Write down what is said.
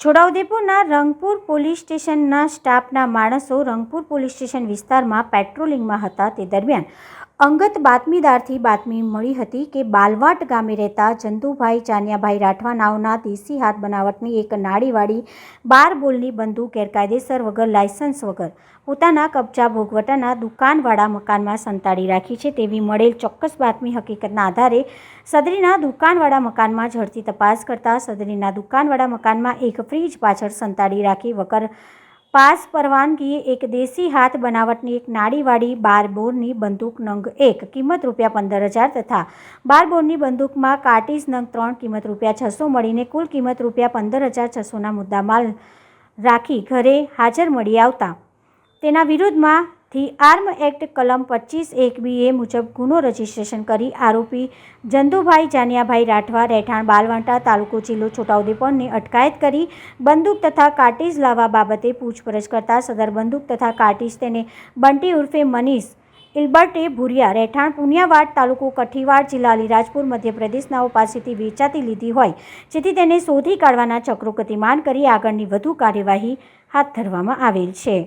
છોટાઉદેપુરના Rangpur police સ્ટેશનના સ્ટાફના માણસો રંગપુર પોલીસ સ્ટેશન વિસ્તારમાં પેટ્રોલિંગમાં હતા. તે દરમિયાન અંગત બાતમીદારથી બાતમી મળી હતી કે બાલવાટ ગામે રહેતા ચંદુભાઈ ચાનિયાભાઈ રાઠવા નાવના દેશી હાથ બનાવટની એક નાળીવાળી બાર બોલની બંદૂક ગેરકાયદેસર વગર લાયસન્સ વગર પોતાના કબજા ભોગવટાના દુકાનવાળા મકાનમાં સંતાડી રાખી છે તેવી મળેલ ચોક્કસ બાતમી હકીકતના આધારે સદરીના દુકાનવાળા મકાનમાં ઝડપી તપાસ કરતાં સદરીના દુકાનવાળા મકાનમાં એક ફ્રીજ પાછળ સંતાડી રાખી વગર પાસ પરવાનગી એક દેશી હાથ બનાવટની એક નાળીવાળી બાર બોરની બંદૂક નંગ એક, કિંમત રૂપિયા પંદર હજાર તથા બાર બોરની બંદૂકમાં કાર્ટીઝ નંગ ત્રણ, કિંમત રૂપિયા છસો મળીને કુલ કિંમત રૂપિયા પંદર હજાર છસોના મુદ્દામાલ રાખી ઘરે હાજર મળી આવતા. તેના વિરુદ્ધમાંથી આર્મ એક્ટ કલમ પચીસ એક બી એ મુજબ ગુનો રજીસ્ટ્રેશન કરી આરોપી જંદુભાઈ જાનિયાભાઈ રાઠવા, રહેઠાણ બાલવાંટા તાલુકો જિલ્લો છોટાઉદેપુરની અટકાયત કરી બંદૂક તથા કાર્ટીઝ લાવવા બાબતે પૂછપરછ કરતા સદર બંદૂક તથા કાર્ટીઝ તેને બંટી ઉર્ફે મનીષ ઇલ્બર્ટે ભુરિયા, રહેઠાણ પુનિયાવાડ તાલુકો કઠીવાડ જિલ્લા અલીરાજપુર મધ્યપ્રદેશનાઓ પાસેથી વેચાતી લીધી હોય, જેથી તેને શોધી કાઢવાના ચક્રો ગતિમાન કરી આગળની વધુ કાર્યવાહી હાથ ધરવામાં આવેલ છે.